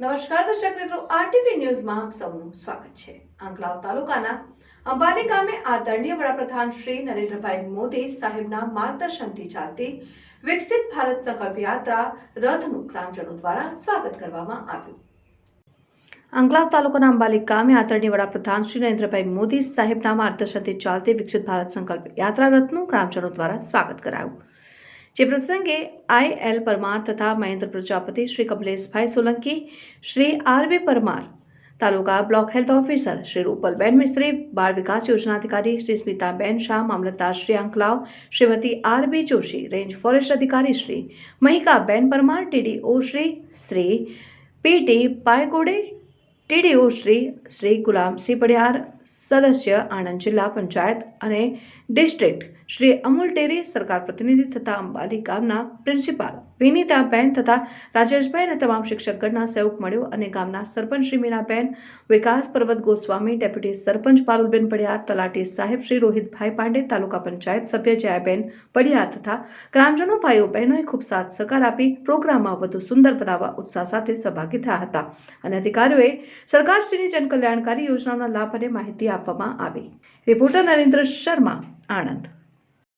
નમસ્કાર દર્શક મિત્રો, આરટીવી ન્યૂઝમાં આપ સૌનું સ્વાગત છે. આંકલાવ તાલુકાના અંબાલી ગામે આદરણીય વડાપ્રધાન શ્રી નરેન્દ્રભાઈ મોદી સાહેબના માર્ગદર્શનથી ચાલતી વિકસિત ભારત સંકલ્પ યાત્રા રથનું ગ્રામજનો દ્વારા સ્વાગત કરવામાં આવ્યું. આંકલાવ તાલુકાના અંબાલી ગામે આદરણીય વડાપ્રધાન શ્રી નરેન્દ્રભાઈ મોદી સાહેબના માર્ગદર્શનથી ચાલતી વિકસિત ભારત સંકલ્પ યાત્રા રથનું ગ્રામજનો દ્વારા સ્વાગત કરાયું. જે પ્રસંગે આઈ એલ પરમાર તથા મહેન્દ્ર પ્રજાપતિ શ્રી કમલેશભાઈ Solanki, Shri R B Parmar, taluka block health officer, Shri Rupalben Mistry, બાળ વિકાસ યોજના અધિકારી Shri Smitaben Shah, mamlatdar Shri Anklav, Shrimati R B Joshi, range forest અધિકારી Shri મહિકાબેન Parmar TDO Shri Shri PT Paygode TDO Shri Shri Gulamsinh Padiyar સદસ્ય, આણંદ જિલ્લા પંચાયત અને district Shri Amul dairy સરકાર પ્રતિનિધિ તથા અંબાલી ગામના પ્રિન્સિપાલ વિનીતાબેન તથા રાજેશભાઈ અને તમામ શિક્ષકગણના સહયોગ મળ્યો અને ગામના સરપંચ શ્રી મીનાબેન, વિકાસ પર્વત ગોસ્વામી, ડેપ્યુટી સરપંચ પારુલબેન પડિયાર, તલાટી સાહેબ શ્રી રોહિતભાઈ પાંડે, તાલુકા પંચાયત સભ્ય જયાબેન પડિયાર તથા ગ્રામજનો ભાઈઓ બહેનોએ ખૂબ સાથ સહકાર આપી પ્રોગ્રામમાં વધુ સુંદર બનાવવા ઉત્સાહ સાથે સહભાગી થયા હતા. અને અધિકારીઓએ સરકારશ્રીની જનકલ્યાણકારી યોજનાઓના લાભ અને માહિતી આપવામાં આવી. રિપોર્ટર નરેન્દ્ર શર્મા આણંદ.